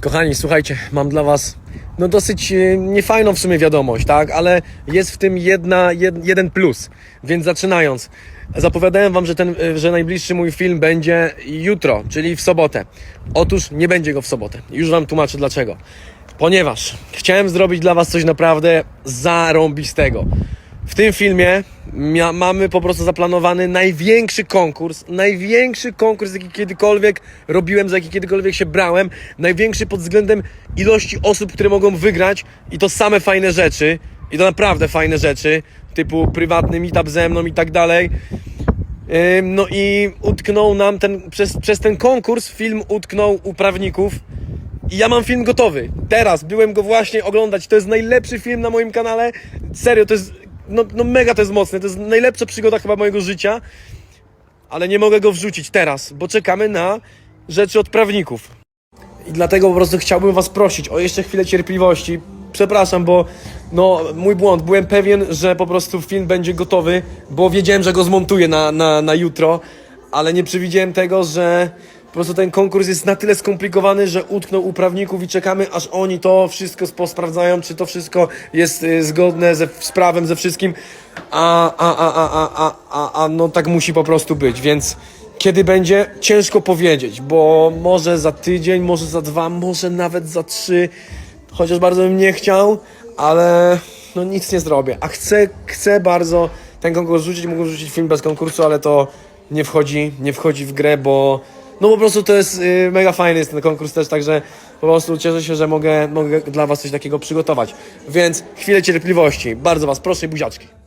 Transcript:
Kochani, słuchajcie, mam dla Was no dosyć e, niefajną w sumie wiadomość, tak? Ale jest w tym jedna, jed, jeden plus. Więc zaczynając, zapowiadałem Wam, że, ten, e, że najbliższy mój film będzie jutro, czyli w sobotę. Otóż nie będzie go w sobotę. Już Wam tłumaczę dlaczego. Ponieważ chciałem zrobić dla Was coś naprawdę zarąbistego. W tym filmie mamy po prostu zaplanowany największy konkurs, największy konkurs, jaki kiedykolwiek robiłem, za jaki kiedykolwiek się brałem, największy pod względem ilości osób, które mogą wygrać i to same fajne rzeczy, i to naprawdę fajne rzeczy, typu prywatny meetup ze mną i tak dalej. No i utknął nam ten, przez, przez ten konkurs film utknął u prawników i ja mam film gotowy. Teraz byłem go właśnie oglądać. To jest najlepszy film na moim kanale. Serio, to jest. No, no mega to jest mocne. To jest najlepsza przygoda chyba mojego życia. Ale nie mogę go wrzucić teraz, bo czekamy na rzeczy od prawników. I dlatego po prostu chciałbym Was prosić o jeszcze chwilę cierpliwości. Przepraszam, bo no mój błąd. Byłem pewien, że po prostu film będzie gotowy, bo wiedziałem, że go zmontuję na, na, na jutro, ale nie przewidziałem tego, że po prostu ten konkurs jest na tyle skomplikowany, że utknął u prawników i czekamy, aż oni to wszystko posprawdzają, czy to wszystko jest y, zgodne ze z prawem, ze wszystkim. A, a, a, a, a, a, a, no tak musi po prostu być, więc kiedy będzie? Ciężko powiedzieć, bo może za tydzień, może za dwa, może nawet za trzy, chociaż bardzo bym nie chciał, ale no nic nie zrobię. A chcę, chcę bardzo ten konkurs rzucić, mógłbym rzucić film bez konkursu, ale to nie wchodzi, nie wchodzi w grę, bo no po prostu to jest y, mega fajny jest ten konkurs też, także po prostu cieszę się, że mogę, mogę dla Was coś takiego przygotować. Więc chwilę cierpliwości. Bardzo Was proszę i buziaczki.